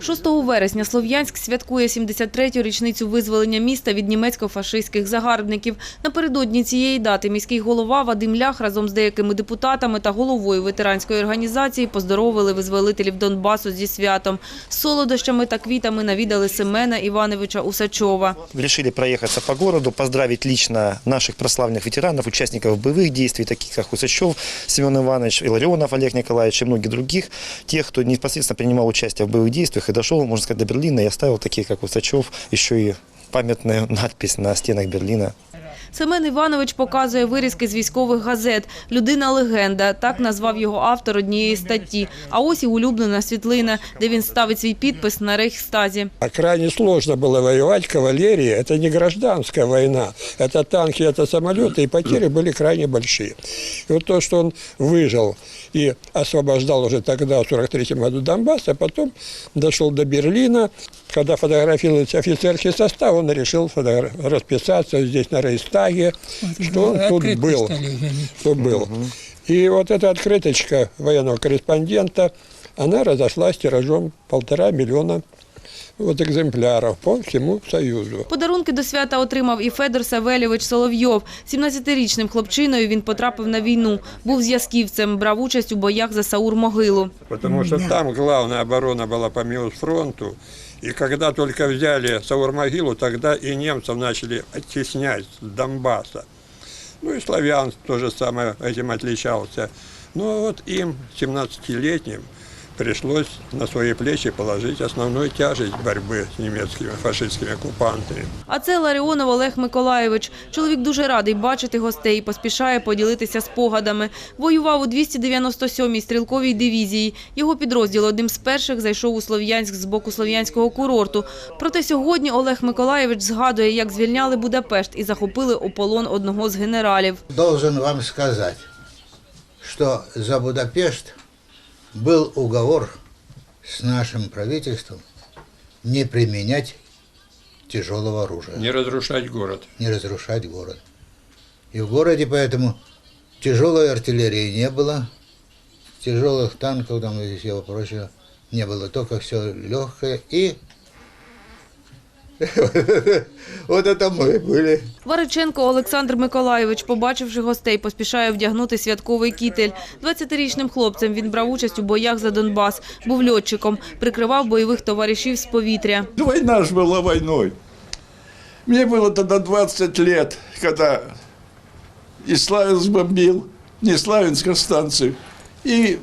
6 вересня Слов'янськ святкує 73-ю річницю визволення міста від німецько-фашистських загарбників. Напередодні цієї дати міський голова Вадим Лях разом з деякими депутатами та головою ветеранської організації поздоровили визволителів Донбасу зі святом. З солодощами та квітами навідали Семена Івановича Усачова. Решили проехаться по городу, поздравить лично наших прославленных ветеранов, участников боевых действий, таких как Усачев Семен Иванович, Илларионов Олег Николаевич и многих других, тех, кто непосредственно принимал участие в боевых действиях и дошел, можно сказать, до Берлина и оставил такие, как Усачев, еще и памятную надпись на стенах Берлина. Семен Іванович показує вирізки з військових газет. Людина-легенда. Так назвав його автор однієї статті. А ось і улюблена світлина, де він ставить свій підпис на рейхстазі. А крайне сложно было воевать кавалерии. Это не гражданская война. Это танки, это самолеты, и потери были крайне большие. И вот то, что он выжил и освобождал уже тогда, в 43 году, Донбасс, а потом дошел до Берлина. Когда фотографировался офицерский состав, он решил фотогра- расписаться здесь на Рейхстаге, что он тут был. Что был. И вот эта открыточка военного корреспондента, она разошлась тиражом полтора миллиона вот экземпляров по всему Союзу. Подарунки до свята отримав і Федор Савельович Соловйов. 17-річним хлопчиною він потрапив на війну. Був зв'язківцем, брав участь у боях за Саур-могилу. Потому что там главная оборона была по Милфронту. И когда только взяли Саурмогилу, тогда и немцев начали оттеснять с Донбасса. Ну и Славянск тоже самое этим отличался. Но вот им, 17-летним, пришлось на свои плечи положить основную тяжесть борьбы с немецкими фашистскими оккупантами. А це Ларіонов Олег Миколаєвич. Чоловік дуже радий бачити гостей і поспішає поділитися спогадами. Воював у 297-й стрілковій дивізії. Його підрозділ одним з перших зайшов у Слов'янськ з боку слов'янського курорту. Проте сьогодні Олег Миколаєвич згадує, як звільняли Будапешт і захопили у полон одного з генералів. Должен вам сказать, что за Будапешт был уговор с нашим правительством не применять тяжелого оружия, Не разрушать город. не разрушать город. И в городе поэтому тяжелой артиллерии не было, тяжелых танков там и всего прочего не было, только все легкое и вот это мы были. Вариченко Олександр Миколайович, побачивши гостей, поспішає вдягнути святковий кітель. 20-річним хлопцем він брав участь у боях за Донбас, був льотчиком, прикривав бойових товаришів з повітря. Война же была войной. Мне было тогда 20 лет, когда и Славянск бомбил, не Славянская станцию, и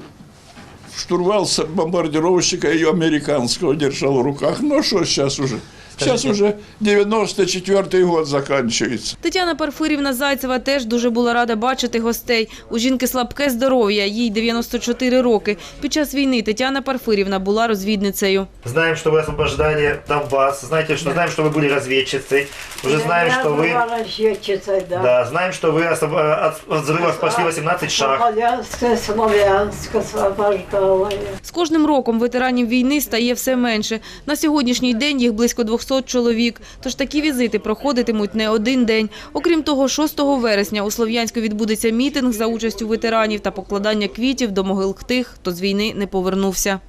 штурвал с бомбардировщика ее американского держал в руках. Ну что сейчас уже? Сейчас уже 94 год заканчивается. Тетяна Парфирівна Зайцева теж дуже була рада бачити гостей. У жінки слабке здоров'я, їй 94 роки. Під час війни Тетяна Парфирівна була розвідницею. Знаем, что вы освобождали Донбасс. Знаете, что знаем, что вы были разведчицей. Уже знаем, Я что вы. была расчетчицей, да. Да, знаем, что вы освоб- от от взрывов прошли 18 шаг. Смоленське, Смоленськ освобождала я. З кожним роком ветеранів війни стає все менше. На сьогоднішній день їх близько 200 чоловік. Тож такі візити проходитимуть не один день. Окрім того, 6 вересня у Слов'янську відбудеться мітинг за участю ветеранів та покладання квітів до могил тих, хто з війни не повернувся.